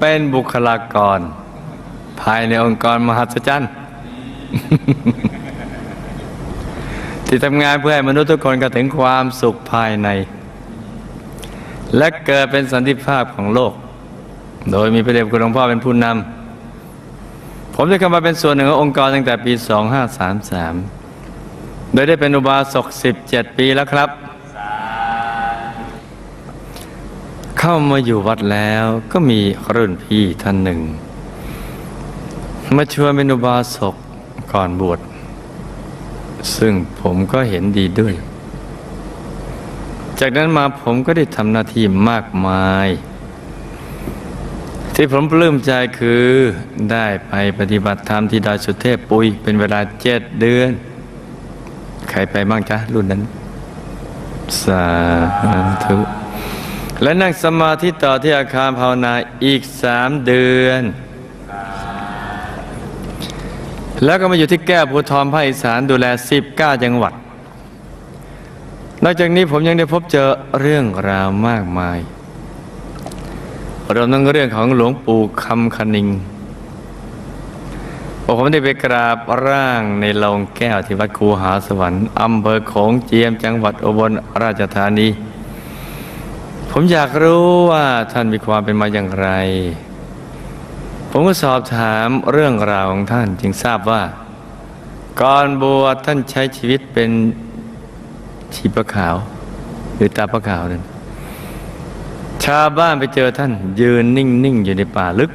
เป็นบุคลากร ภายในองค์กรมหัศจรรย์ที่ทำงานเพื่อให้มนุษย์ทุกคนก็ถึงความสุขภายใน และเกิดเป็นสันติภาพของโลก โดยมีพระเดชคุณหลวงพ่อเป็นผู้นำ ผมได้เข้ามาเป็นส่วนหนึ่งขององค์กรตั้งแต่ปี 2533 โดยได้เป็นอุบาสก 17 ปีแล้วครับ เข้ามาอยู่วัดแล้วก็มีรุ่นพี่ท่านหนึ่ง มาชวนเป็นอุบาสกก่อนบวชซึ่งผมก็เห็นดีด้วย จากนั้นมาผมก็ได้ทำหน้าที่มากมาย ที่ผมปลื้มใจคือได้ไปปฏิบัติธรรมที่ดอยสุเทพปุย เป็นเวลาเจ็ดเดือน ใครไปบ้างจ๊ะรุ่นนั้น สาธุ และนั่งสมาธิต่อที่อาคารภาวนาอีกสามเดือน แล้วก็มาอยู่ที่แก้วภูทรภาคอีสานดูแล 19 จังหวัด นอกจากนี้ผมยังได้พบเจอเรื่องราวมากมายรวมทั้งเรื่องของหลวงปู่คำคณิงผมได้ไปกราบร่างในโลงแก้วที่วัดคูหาสวรรค์อำเภอโขงเจียมจังหวัดอุบลราชธานี ผมอยากรู้ว่าท่านมีความเป็นมาอย่างไร ผมก็สอบถามเรื่องราวของท่านจึงทราบว่า ก่อนบวชท่านใช้ชีวิตเป็นชีพขาว หรือตาพระขาวนั่นชาวบ้านไปเจอท่าน ยืนนิ่ง ๆ อยู่ในป่าลึก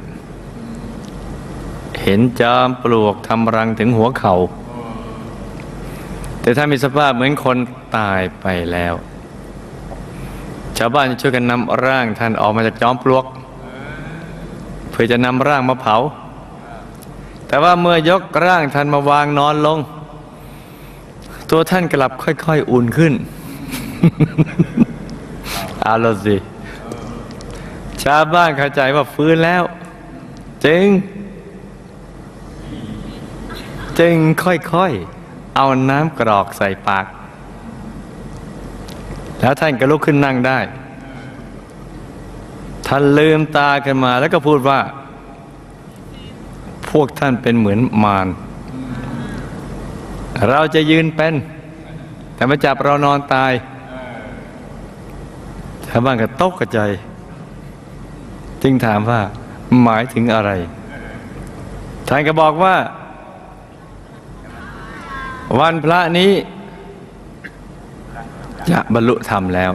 เห็นจอมปลวกทำรังถึงหัวเขา่าแต่ท่านมีสภาพเหมือนคนตายไปแล้วาวบ้านจะช่วยกันนำร่างท่านออกมาจากจอมปลวก เพื่อจะนำร่างมาเผา แต่ว่าเมื่อยกร่างท่านมาวางนอนลง ตัวท่านกลับค่อยๆ อุ่นขึ้นเอาละสิ ชาวบ้านเข้าใจว่าฟื้นแล้ว จึง จึงค่อยๆ เอาน้ำกรอกใส่ปาก แล้วท่านก็ลุกขึ้นนั่งได้ ท่านลืมตาขึ้นมาแล้วก็พูดว่า พวกท่านเป็นเหมือนมาร เราจะยืนเป็น แต่มาจับเรานอนตายชาวบ้านก็ตกกระใจ จึงถามว่าหมายถึงอะไร ท่านก็บอกว่า วันพระนี้ จะบรรลุธรรมแล้ว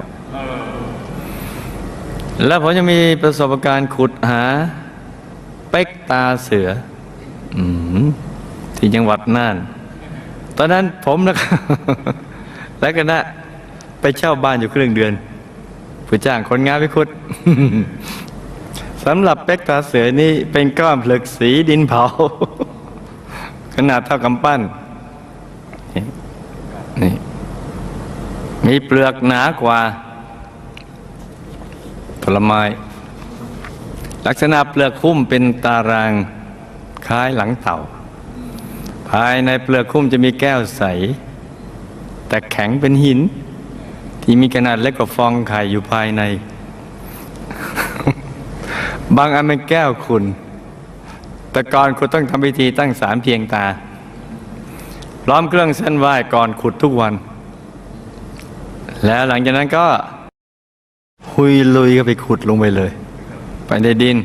แล้วผมจะมีประสบการณ์ขุดหา เป็กตาเสืออที่จังหวัดน่าน ตอนนั้นผมนะครับ และก็นะไปเช่าบ้านอยู่ครึ่งเดือน ผู้จ้างคนงานไปขุดสำหรับเป็กตาเสือนี่เป็นก้อนผลึกสีดินเผา ขนาดเท่ากำปั้น มีเปลือกหนากว่า ผลไม้ ลักษณะเปลือกคุ้มเป็นตารางคล้ายหลังเต่า ภายในเปลือกคุ้มจะมีแก้วใส แต่แข็งเป็นหิน ที่มีขนาดเล็กกว่าฟองไข่อยู่ภายใน บางอันเป็นแก้วคุณ แต่ก่อนคุณต้องทำพิธีตั้งสารเพียงตา พร้อมเครื่องเส้นไหว้ก่อนขุดทุกวัน แล้วหลังจากนั้นก็ หุยลุยก็ไปขุดลงไปเลย ไปในดิน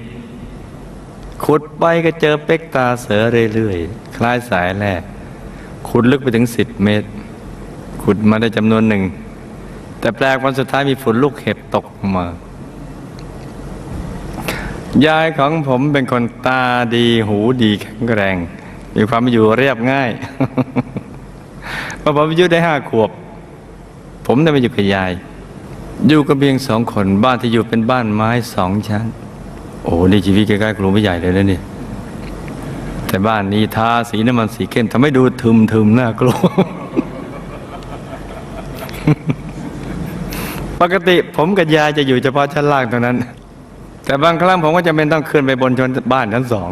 ขุดไปก็เจอเป็กตาเสือเรื่อยๆ คล้ายสายแร่ขุดลึกไปถึงสิบเมตร ขุดมาได้จำนวนหนึ่ง แต่แปลกวันสุดท้ายมีฝุ่นลูกเห็บตกลงมายายของผมเป็นคนตาดีหูดีแข็งแรง มีความอยู่เรียบง่ายเมื่อผมอายุได้ห้าขวบ ผมได้มาอยู่กับยาย อยู่กันเพียงสองคนบ้านที่อยู่เป็นบ้านไม้สองชั้น โอ้โหนี่ชีวิตใกล้ๆกรุงไม่ใหญ่เลยนะเนี่ยแต่บ้านนี้ทาสีน้ำมันสีเข้มทำให้ดูทึมทึมๆน่ากลัวปกติผมกับยายจะอยู่เฉพาะชั้นล่างเท่านั้น แต่บางครั้งผมก็จะเป็นต้องขึ้นไปบนชั้นบ้านชั้นสอง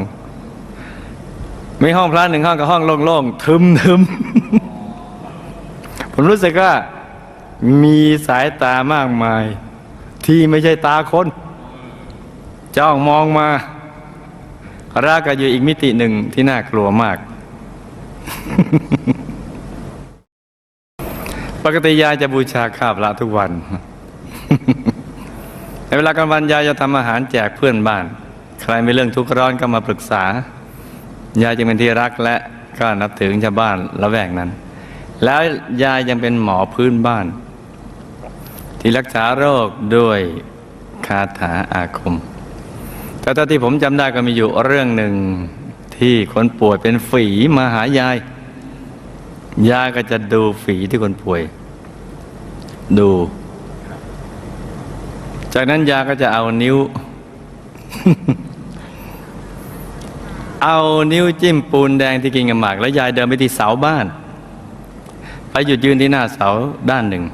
มีห้องพระหนึ่งห้องกับห้องโล่งๆทึมทึมๆผมรู้สึกว่า มีสายตามากมาย ที่ไม่ใช่ตาคนจ้องมองมารักก็อยู่อีกมิติหนึ่งที่น่ากลัวมาก ปกติยายจะบูชาข้าวพระทุกวัน ในเวลากลางวันยายจะทำอาหารแจกเพื่อนบ้าน ใครมีเรื่องทุกข์ร้อนก็มาปรึกษา ยายจึงเป็นที่รักและก็นับถือชาวบ้านละแวกนั้น แล้วยายยังเป็นหมอพื้นบ้าน ที่รักษาโรคด้วยคาถาอาคม แต่เท่าที่ผมจำได้ก็มีอยู่เรื่องหนึ่งที่คนป่วยเป็นฝีมาหายาย ยายก็จะดูฝีที่คนป่วย ดู จากนั้นยาก็จะเอานิ้ว เอานิ้วจิ้มปูนแดงที่กินกับหมาก แล้วยายเดินไปที่เสาบ้าน ไปหยุดยืนที่หน้าเสาด้านหนึ่ง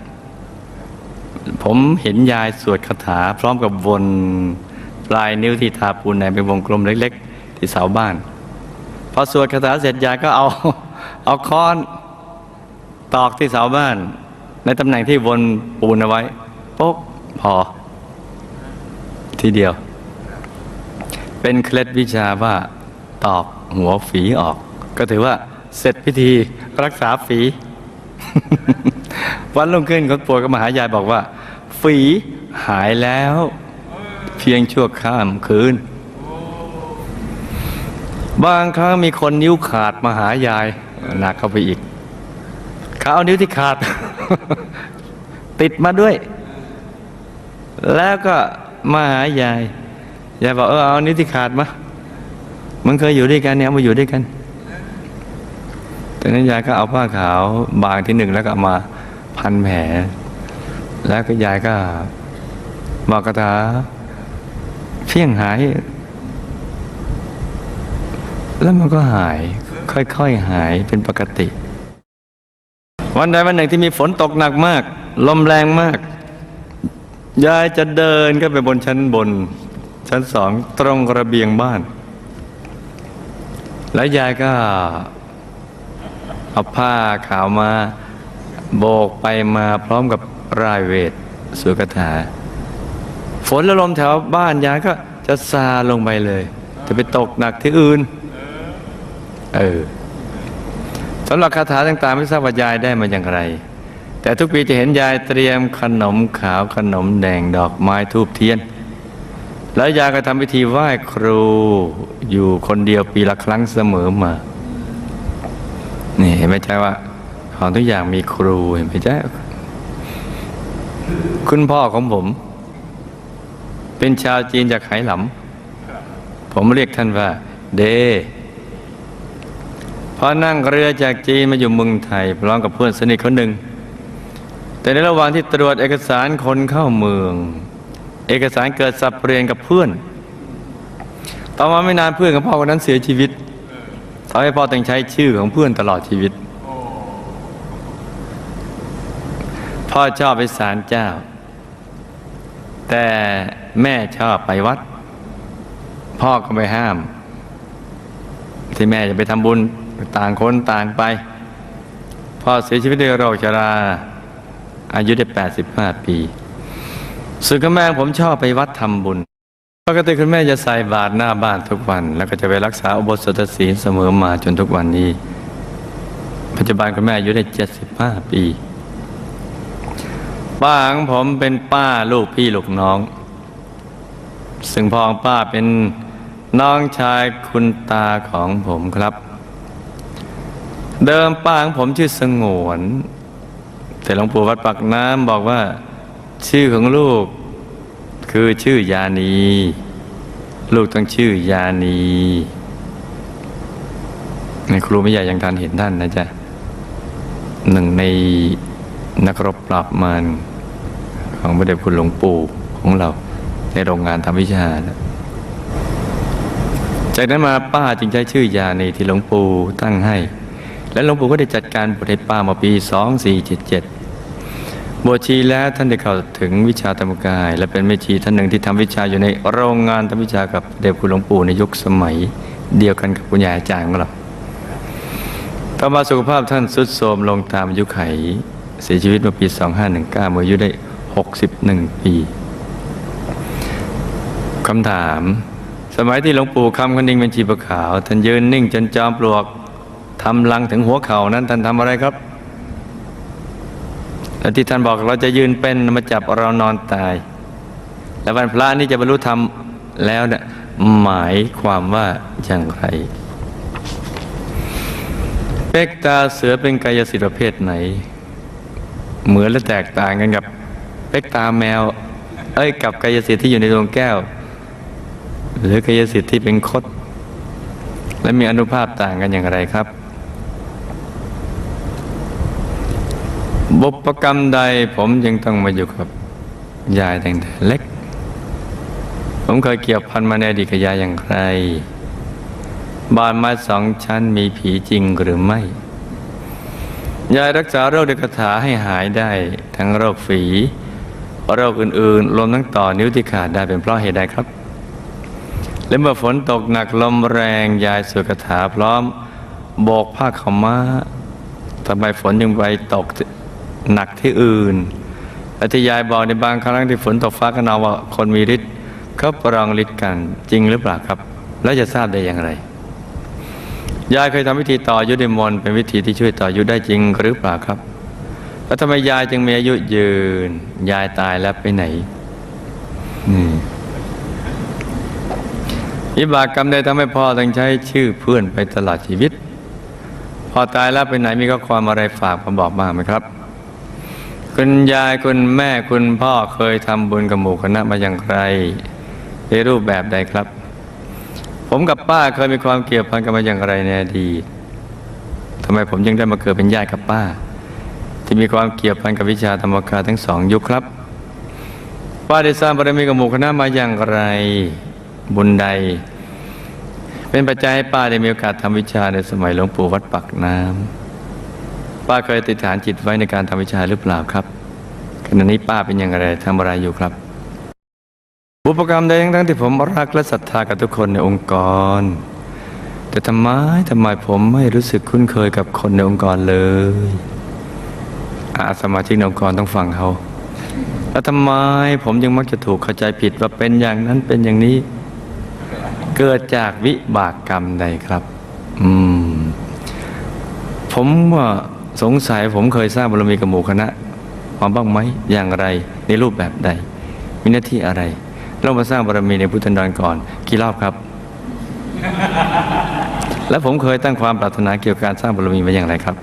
ผมเห็นยายสวดคาถา พร้อมกับวนปลายนิ้วที่ทาปูนแดงเป็นวงกลมเล็ก ๆ ที่เสาบ้าน พอสวดคาถาเสร็จยายก็เอาเอาค้อนตอกที่เสาบ้าน ในตำแหน่งที่วนปูนเอาไว้ปุ๊บพอ ทีเดียว เป็นเคล็ดวิชาว่าตอกหัวฝีออก ก็ถือว่าเสร็จพิธีรักษาฝี วันรุ่งขึ้นคนป่วยก็มาหายายบอกว่า ฝีหายแล้ว เพียงชั่วข้ามคืน บางครั้งมีคนนิ้วขาดมาหายายหนักเข้าไปอีกเขาเอานิ้วที่ขาด ติดมาด้วย แล้วก็มาหายายยายบอกเออเอานิ้วที่ขาดมามันเคยอยู่ด้วยกันเนี่ยมาอยู่ด้วยกันตอนนั้นยายก็เอาผ้าขาวบางที่หนึ่งแล้วก็มา พันแผลแล้วก็ยายก็บอกกระถาเพียงหาย แล้วมันก็หาย ค่อยๆหายเป็นปกติ วันใดวันหนึ่งที่มีฝนตกหนักมาก ลมแรงมาก ยายจะเดินก็ไปบนชั้นบน ชั้นสองตรงระเบียงบ้าน แล้วยายก็เอาผ้าขาวมา โบกไปมาพร้อมกับรายเวทสวดคาถา ฝนและลมแถวบ้านยายก็จะซาลงไปเลย จะไปตกหนักที่อื่น เออสำหรับคาถาต่างๆไม่ทราบว่ายายได้มาอย่างไร แต่ทุกปีจะเห็นยายเตรียมขนมขาวขนมแดงดอกไม้ทูบเทียน แล้วยายก็ทำพิธีไหว้ครูอยู่คนเดียวปีละครั้งเสมอมา นี่เห็นไหมจ๊ะว่า ของทุกอย่างมีครูเห็นไหมจ๊ะคุณพ่อของผม เป็นชาวจีนจากไหหลำผมเรียกท่านว่า เดพอนั่งเรือจากจีนมาอยู่เมืองไทย พร้อมกับเพื่อนสนิทคนหนึ่ง แต่ในระหว่างที่ตรวจเอกสารคนเข้าเมือง เอกสารเกิดสับเปลี่ยนกับเพื่อน ต่อมาไม่นานเพื่อนของพ่อคนนั้นเสียชีวิตทำให้พ่อต้องใช้ชื่อของเพื่อนตลอดชีวิต พ่อชอบไปศาลเจ้า แต่แม่ชอบไปวัด พ่อก็ไปห้าม ที่แม่จะไปทำบุญต่างคนต่างไป พ่อเสียชีวิตด้วยโรคชรา อายุได้ 85 ปีส่วนคุณแม่ผมชอบไปวัดทำบุญปกติคุณแม่จะใส่บาตรหน้าบ้านทุกวัน แล้วก็จะไปรักษาอุโบสถศีลเสมอมาจนทุกวันนี้ ปัจจุบันคุณแม่อายุได้ 75 ปี ป้าของผมเป็นป้าลูกพี่ลูกน้อง ซึ่งพ่อของป้าเป็นน้องชายคุณตาของผมครับ เดิมป้าของผมชื่อสงวน แต่หลวงปู่วัดปักน้ำบอกว่า ชื่อของลูก คือชื่อยานี ลูกต้องชื่อยานีในครูไม่ใหญ่ยังทันเห็นท่านนะจ๊ะหนึ่งใน นักรบปราบมารของพระเดชคุณหลวงปู่ของเรา ในโรงงานทำวิชานะจากนั้นมาป้าจึงใช้ชื่อยานีที่หลวงปู่ตั้งให้ และหลวงปู่ก็ได้จัดการบวชให้ป้ามาปี 2477 บวชชีแล้วท่านได้เข้าถึงวิชาธรรมกาย และเป็นแม่ชีท่านหนึ่งที่ทำวิชาอยู่ในโรงงานทำวิชากับเดชคุณหลวงปู่ในยุคสมัย เดียวกันกับคุณยายอาจารย์ของเราต่อมาสุขภาพท่านทรุดโทรมลงตามอายุไข เสียชีวิตเมื่อปี 2519เมื่ออายุได้ 61 ปี คำถาม สมัยที่หลวงปู่คำคนดิงเป็นชีพขาว ท่านยืนนิ่งจนจอมปลวกทำลังถึงหัวเข่านั้นท่านทำอะไรครับและที่ท่านบอกเราจะยืนเป็นมาจับเรานอนตาย แล้ววันพระนี่จะบรรลุธรรมแล้วเนี่ยหมายความว่าอย่างไร เป็กตาเสือเป็นกายสิทธิประเภทไหน เหมือนและแตกต่างกันกับเป็กตาแมว เอ้ยกับกายสิทธิ์ที่อยู่ในดวงแก้ว หรือกายสิทธิ์ที่เป็นคด และมีอนุภาพต่างกันอย่างไรครับ บุพกรรมใดผมยังต้องมาอยู่กับยายตั้งแต่เล็ก ผมเคยเกี่ยวพันมาในอดีตกับยายอย่างไร บ้านไม้สองชั้นมีผีจริงหรือไม่ ยายรักษาโรคด้วยคาถาให้หายได้ทั้งโรคฝี โรคอื่นๆรวมทั้งต่อนิ้วที่ขาดได้เป็นเพราะเหตุใดครับ และเมื่อฝนตกหนักลมแรงยายสวดคาถาพร้อมโบกผ้าขาวม้าทำไมฝนยังไปตกหนักที่อื่นและที่ยายบอกในบางครั้งที่ฝนตกฟ้าขนองว่าคนมีฤทธิ์เขาปรองฤทธิ์กันจริงหรือเปล่าครับ แล้วจะทราบได้อย่างไร ยายเคยทำวิธีต่ออายุด้วยมนเป็นวิธีที่ช่วยต่ออายุได้จริงหรือเปล่าครับแล้วทำไมยายจึงมีอายุยืน ยายตายแล้วไปไหนนี่วิบากกรรมใดทำให้พ่อต้องใช้ชื่อเพื่อนไปตลอดชีวิต พอตายแล้วไปไหนมีข้อความอะไรฝากมาบอกบ้างไหมครับ คุณยายคุณแม่คุณพ่อเคยทำบุญกับหมู่คณะมาอย่างไรในรูปแบบใดครับ ผมกับป้าเคยมีความเกี่ยวพันกันมาอย่างไรในอดีตทำไมผมยังได้มาเกิดเป็นญาติกับป้า ที่มีความเกี่ยวพันกับวิชาธรรมกาทั้งสองยุคครับ ป้าได้สร้างบารมีกับหมู่คณะมาอย่างไรบุญใด เป็นปัจจัยให้ป้าได้มีโอกาสทำวิชาในสมัยหลวงปู่วัดปักน้ำป้าเคยติดฐานจิตไว้ในการทำวิชาหรือเปล่าครับขณะนี้ป้าเป็นอย่างไรทำอะไรอยู่ครับ บุพกรรมใดทั้งที่ผมรักและศรัทธากับทุกคนในองค์กร แต่ทำไมทำไมผมไม่รู้สึกคุ้นเคยกับคนในองค์กรเลยอาสมาชิกในองค์กรต้องฟังเขาแล้วทำไมผมยังมักจะถูกเข้าใจผิดว่าเป็นอย่างนั้นเป็นอย่างนี้ เกิดจากวิบากกรรมใดครับ อืม ผมว่าสงสัยผมเคยสร้างบารมีกับหมู่คณะมาบ้างไหมอย่างไรในรูปแบบใด มีหน้าที่อะไร เรามาสร้างบารมีในพุทธันดรก่อน กี่รอบครับ และผมเคยตั้งความปรารถนาเกี่ยวกับการสร้างบารมีมาอย่างไรครับ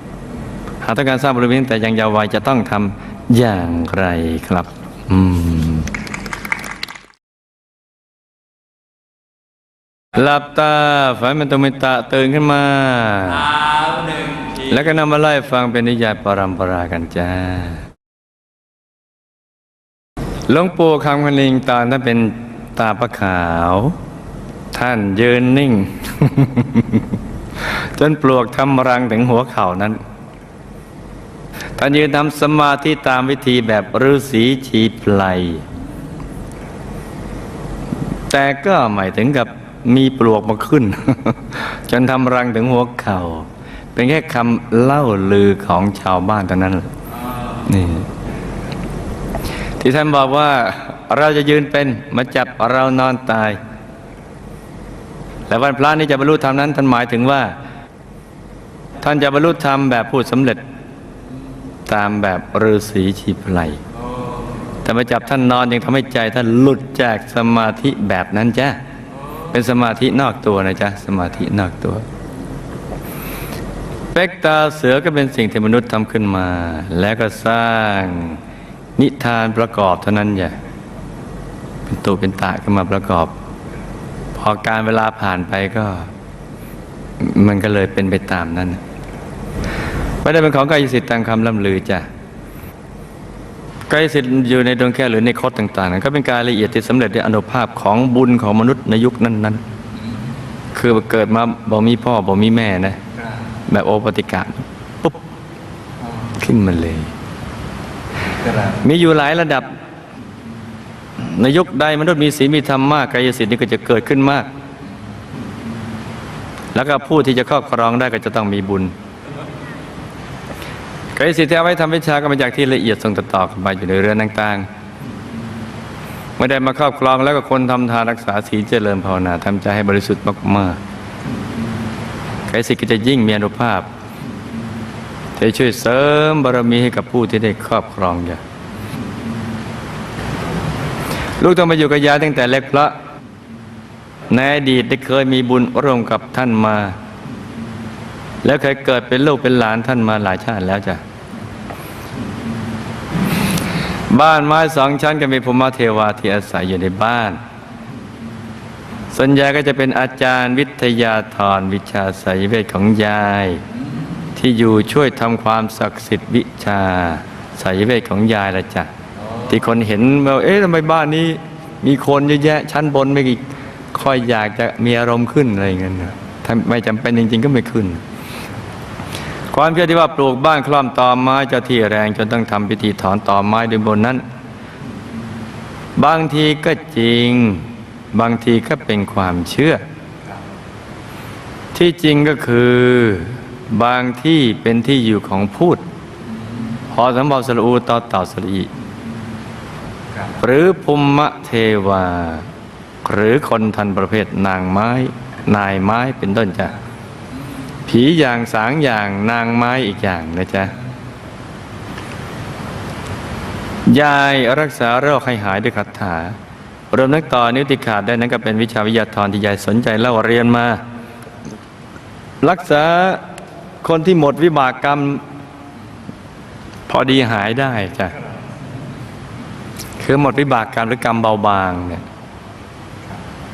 หากต้องการสร้างบารมีตั้งแต่ยังเยาว์วัยจะต้องทำอย่างไรครับ อืมหลับตาฝันเป็นตุมิตะตื่นขึ้นมา แล้วก็นำมาไล่ฟังเป็นนิยายปรัมปรากันจ้า หลวงปู่คำคลิงตอนท่านเป็นตาพระขาว ท่านยืนนิ่ง จนปลวกทำรังถึงหัวเข่านั้น ท่านยืนทำสมาธิตามวิธีแบบฤาษีชีไพลแต่ก็หมายถึงกับมีปลวกมาขึ้น จนทำรังถึงหัวเข่า เป็นแค่คำเล่าลือของชาวบ้านเท่านั้นนี่ ที่ท่านบอกว่าเราจะยืนเป็นมาจับเรานอนตาย และวันพระนี้จะบรรลุธรรมนั้นท่านหมายถึงว่า ท่านจะบรรลุธรรมแบบพูดสำเร็จ ตามแบบฤาษีชีพไลแต่มาจับท่านนอนยังทำให้ใจท่านหลุดจากสมาธิแบบนั้นจ้ะเป็นสมาธินอกตัวนะจ๊ะสมาธินอกตัวเป็กตาเสือก็เป็นสิ่งที่มนุษย์ทำขึ้นมา แล้วก็สร้าง นิทานประกอบเท่านั้นอย่าเป็นตัวเป็นตาขึ้นมาประกอบ พอการเวลาผ่านไปก็ มันก็เลยเป็นไปตามนั้นไม่ได้เป็นของกายสิทธิ์ตามคำล่ำลือจ้ะกายสิทธิ์อยู่ในดวงแก้วหรือในคดต่างๆนั้นก็เป็นการละเอียดที่สำเร็จด้วยอนุภาพของบุญของมนุษย์ในยุคนั้นๆ คือเกิดมาบ่มีพ่อบ่มีแม่นะ แบบโอปติกะปุ๊บขึ้นมาเลย มีอยู่หลายระดับ ในยุคใดมนุษย์มีศีลมีธรรมมากกายสิทธิ์นี่ก็จะเกิดขึ้นมาก แล้วก็ผู้ที่จะครอบครองได้ก็จะต้องมีบุญกายสิทธิ์ที่เอาไว้ทำวิชาก็มาจากที่ละเอียดส่งต่อกันไปอยู่ในเรือนต่างๆไม่ได้มาครอบครองแล้วก็คนทำทานรักษาศีลเจริญภาวนาทำใจให้บริสุทธิ์มากๆไกสิทธิ์ก็จะยิ่งมีอนุภาพ จะช่วยเสริมบารมีให้กับผู้ที่ได้ครอบครองอย่าลูกต้องมาอยู่กับยายตั้งแต่เล็กเพราะในอดีตได้เคยมีบุญร่วมกับท่านมา แล้วเคยเกิดเป็นลูกเป็นหลานท่านมาหลายชาติแล้วจ้ะบ้านไม้สองชั้นก็มีภูมิเทวาที่อาศัยอยู่ในบ้าน ส่วนยายก็จะเป็นอาจารย์วิทยาธรวิชาสายเวทของยาย ที่อยู่ช่วยทำความศักดิ์สิทธิ์วิชาสายเวทของยายละจ้ะที่คนเห็นว่าเอ๊ะทำไมบ้านนี้มีคนเยอะแยะ ชั้นบนไม่กี่ค่อยอยากจะมีอารมณ์ขึ้นอะไรเงี้ยถ้าไม่จำเป็นจริง ๆ ก็ไม่ขึ้น ความเชื่อที่ว่าปลูกบ้านคล่อมตอไม้จ้าที่แรงจนต้องทำพิธีถอนตอไม้ด้วยบนนั้น บางทีก็จริง บางทีก็เป็นความเชื่อ ที่จริงก็คือ บางที่เป็นที่อยู่ของพูดพอสำเภาสระอูต่อเต่าสระอีหรือภูมะเทวา หรือคนทันประเภทนางไม้ นายไม้เป็นต้นจ้ะผีอย่างสางอย่างนางไม้อีกอย่างนะจ๊ะยายรักษาโรคให้หายด้วยคาถารวมทั้งต่อนิ้วติขาดได้นั้นก็เป็นวิชาวิทยาธรที่ยายสนใจเล่าเรียนมา รักษา คนที่หมดวิบากกรรม พอดีหายได้จ้ะคือหมดวิบากกรรมหรือกรรมเบาบางเนี่ย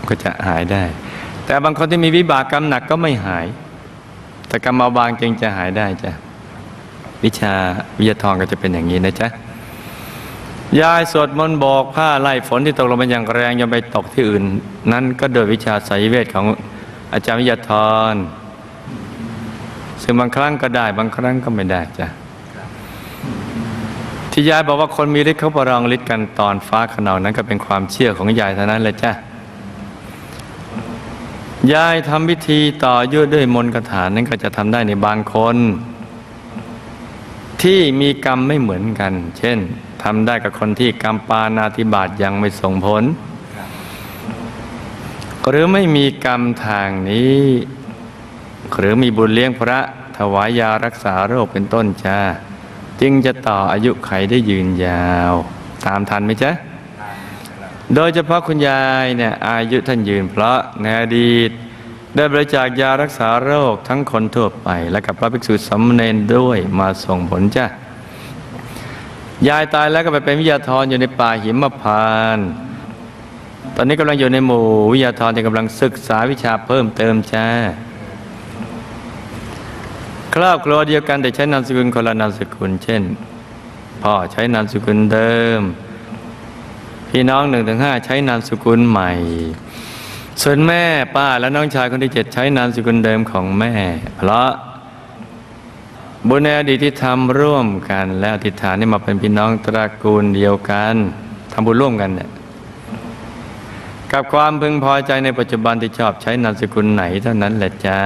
ก็จะหายได้ แต่บางคนที่มีวิบากกรรมหนักก็ไม่หาย แต่กรรมเบาบางจึงจะหายได้จ้ะวิชาวิทยาทองก็จะเป็นอย่างนี้นะจ๊ะยายสวดมนต์บอกผ้าไล่ฝนที่ตกลงมาอย่างแรงยังไปตกที่อื่น นั้นก็โดยวิชาสายเวทของอาจารย์วิทยาธร ซึ่งบางครั้งก็ได้ บางครั้งก็ไม่ได้จ้ะที่ยายบอกว่าคนมีฤทธิ์เขาประลองฤทธิ์กันตอนฟ้าขนองนั้นก็เป็นความเชื่อของยายเท่านั้นเลยจ้ะยายทำพิธีต่ออยุด้วยมนต์คาถานั้นก็จะทำได้ในบางคน ที่มีกรรมไม่เหมือนกัน เช่นทำได้กับคนที่กรรมปานาธิบาตยังไม่ส่งผล หรือไม่มีกรรมทางนี้ หรือมีบุญเลี้ยงพระถวายยารักษาโรคเป็นต้นจ้า จึงจะต่ออายุไขได้ยืนยาว ตามทันไหมจ๊ะ โดยเฉพาะคุณยายเนี่ยอายุท่านยืนเพราะในอดีตได้บริจาคยารักษาโรคทั้งคนทั่วไป และกับพระภิกษุสามเณรด้วยมาส่งผลจ้ะ ยายตายแล้วก็ไปเป็นวิทยาธรอยู่ในป่าหิมพานต์ตอนนี้กำลังอยู่ในหมู่วิทยาธรที่กำลังศึกษาวิชาเพิ่มเติมจ้า ครอบครัวเดียวกันแต่ใช้นามสกุลคนละนามสกุล เช่น พ่อใช้นามสกุลเดิม พี่น้องหนึ่งถึงห้าใช้นามสกุลใหม่ ส่วนแม่ป้าและน้องชายคนที่เจ็ดใช้นามสกุลเดิมของแม่ เพราะบุญในอดีตที่ทำร่วมกัน และอธิษฐานนี่มาเป็นพี่น้องตระกูลเดียวกันทำบุญร่วมกันเนี่ยกับความพึงพอใจในปัจจุบันที่ชอบใช้นามสกุลไหนเท่านั้นแหละจ้า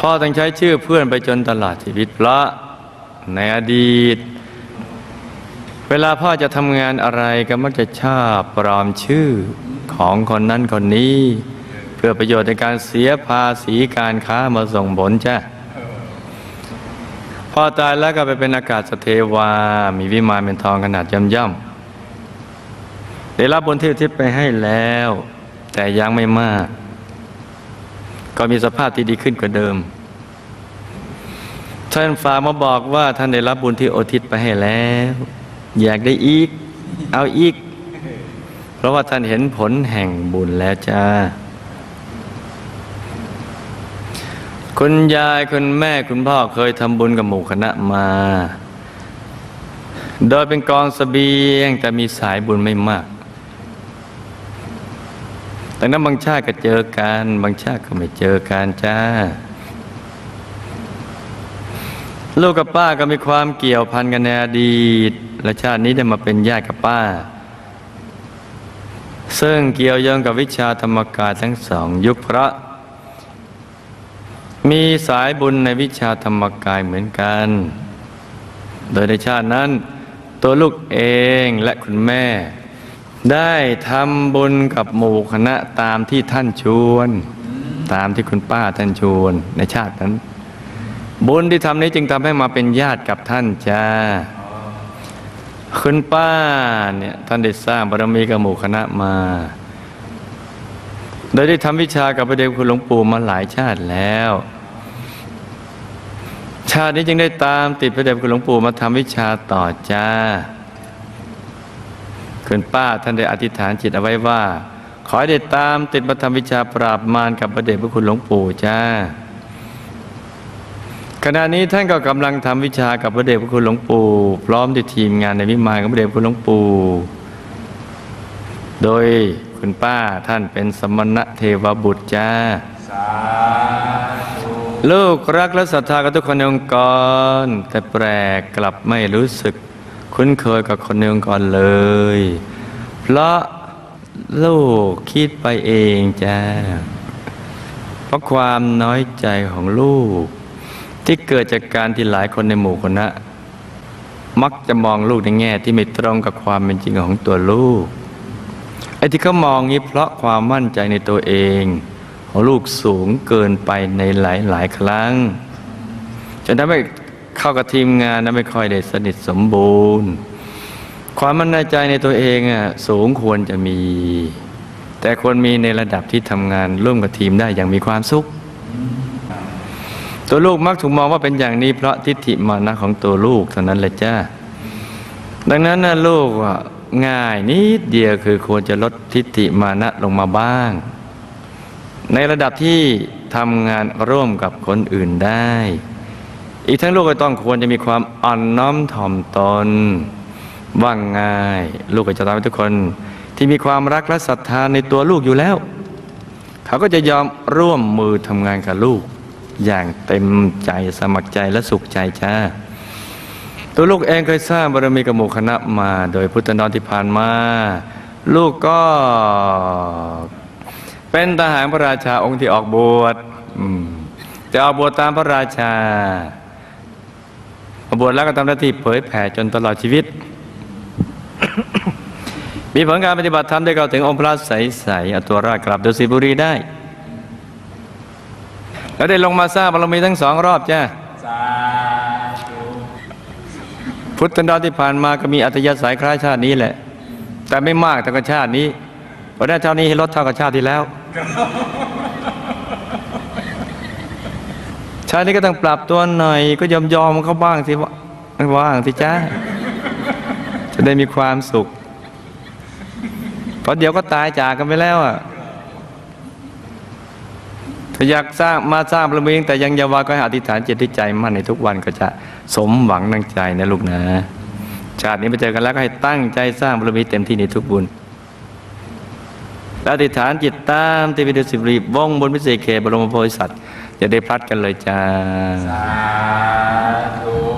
พ่อต้องใช้ชื่อเพื่อนไปจนตลอดชีวิตเพราะในอดีต เวลาพ่อจะทำงานอะไรก็มักจะชอบปลอมชื่อของคนนั้นคนนี้ เพื่อประโยชน์ในการเสียภาษีการค้ามาส่งผลจ้ะพ่อตายแล้วก็ไปเป็นอากาศสเทวา มีวิมานเป็นทองขนาดย่ำย่ำๆได้รับบนเที่อุทิศไปให้แล้ว แต่ยังไม่มาก ก็มีสภาพที่ดีขึ้นกว่าเดิม ท่านฝากมาบอกว่าท่านได้รับบุญที่อุทิศไปให้แล้ว อยากได้อีก เอาอีก เพราะว่าท่านเห็นผลแห่งบุญแล้วจ้าคุณยายคุณแม่คุณพ่อเคยทำบุญกับหมู่คณะมา โดยเป็นกองสเสบียงแต่มีสายบุญไม่มาก แต่นั้นบางชาติก็เจอกันบางชาติก็ไม่เจอกันจ้า ลูกกับป้าก็มีความเกี่ยวพันกันในอดีต และชาตินี้ได้มาเป็นญาติกับป้า ซึ่งเกี่ยวโยงกับวิชาธรรมกายทั้งสองยุคพระ มีสายบุญในวิชาธรรมกายเหมือนกัน โดยในชาตินั้น ตัวลูกเองและคุณแม่ ได้ทำบุญกับหมู่คณะตามที่ท่านชวน ตามที่คุณป้าท่านชวนในชาตินั้น บุญที่ทำนี้จึงทำให้มาเป็นญาติกับท่านจ้าคุณป้าเนี่ยท่านได้สร้างบารมีกับหมู่คณะมา โดยได้ทำวิชากับพระเดชคุณหลวงปู่มาหลายชาติแล้ว ชาตินี้จึงได้ตามติดพระเดชคุณหลวงปู่มาทำวิชาต่อจ้า คุณป้าท่านได้อธิษฐานจิตเอาไว้ว่า ขอให้ได้ตามติดมาทำวิชาปราบมารกับพระเดชพระคุณหลวงปู่จ้า ขณะนี้ท่านก็กำลังทำวิชากับพระเดชพระคุณหลวงปู่ พร้อมด้วยทีมงานในวิมานของพระเดชพระคุณหลวงปู่ โดยคุณป้าท่านเป็นสมณะเทวบุตรจ้าลูกรักและศรัทธากับทุกคนในองค์กร แต่แปลกกลับไม่รู้สึก คุ้นเคยกับคนในองค์กรเลย เพราะลูกคิดไปเองจ้าเพราะความน้อยใจของลูก ที่เกิดจากการที่หลายคนในหมู่คณะมักจะมองลูกในแง่ที่ไม่ตรงกับความเป็นจริงของตัวลูกไอ้ที่เขามองนี้เพราะความมั่นใจในตัวเอง ของลูกสูงเกินไปในหลายหลายๆครั้งจนทำให้ เข้ากับทีมงานนั้นไม่ค่อยได้สนิทสมบูรณ์ ความมั่นใจในตัวเองอะสูงควรจะมี แต่ควรมีในระดับที่ทำงานร่วมกับทีมได้อย่างมีความสุข ตัวลูกมักถูกมองว่าเป็นอย่างนี้เพราะทิฏฐิมานะของตัวลูกเท่านั้นแหละจ้าดังนั้นนะลูกอะง่ายนิดเดียวคือควรจะลดทิฏฐิมานะลงมาบ้าง ในระดับที่ทำงานร่วมกับคนอื่นได้ อีกทั้งลูกก็ต้องควรจะมีความอ่อนน้อมถ่อมตนว่าง่าย ลูกก็จะทำให้ทุกคน ที่มีความรักและศรัทธาในตัวลูกอยู่แล้ว เขาก็จะยอมร่วมมือทำงานกับลูก อย่างเต็มใจสมัครใจและสุขใจจ้าตัวลูกเองเคยสร้างบารมีกับหมู่คณะมา โดยพุทธนอนที่ผ่านมา ลูกก็เป็นทหารพระราชาองค์ที่ออกบวชจะออกบวชตามพระราชา บวชแล้วก็ทำหน้าที่เผยแผ่จนตลอดชีวิต มีผลการปฏิบัติธรรมได้เข้าถึงองค์พระใสๆเอาตัวรอดกลับดุสิตบุรีได้ แล้วได้ลงมาสร้างบารมีทั้งสองรอบจ้าพุทธันดรที่ผ่านมาก็มีอัตยาศัยคล้ายชาตินี้แหละ แต่ไม่มากเท่ากับชาตินี้เพราะได้ชาตินี้ให้ลดเท่ากับชาติที่แล้ว ชาตินี้ก็ต้องปรับตัวหน่อย ก็ยอมยอมเขาบ้างสิว่าว่างสิจ้าจะได้มีความสุขเพราะเดี๋ยวก็ตายจากกันไปแล้วอะถ้าอยากสร้างมาสร้างบารมีตั้งแต่ยังยาว์ก็ห้อธิษฐานจิตที่ใจมั่นในทุกวันก็จะสมหวังดังใจนะลูกนะ ชาตินี้ไปเจอกันแล้วก็ให้ตั้งใจสร้างบารมีเต็มที่ในทุกบุญและอธิษฐานจิตตามที่วิดุสิบรีว่องบนพิเศษเขตบรมโพธิสัตว์ จะได้พลัดกันเลยจ้าสาธุ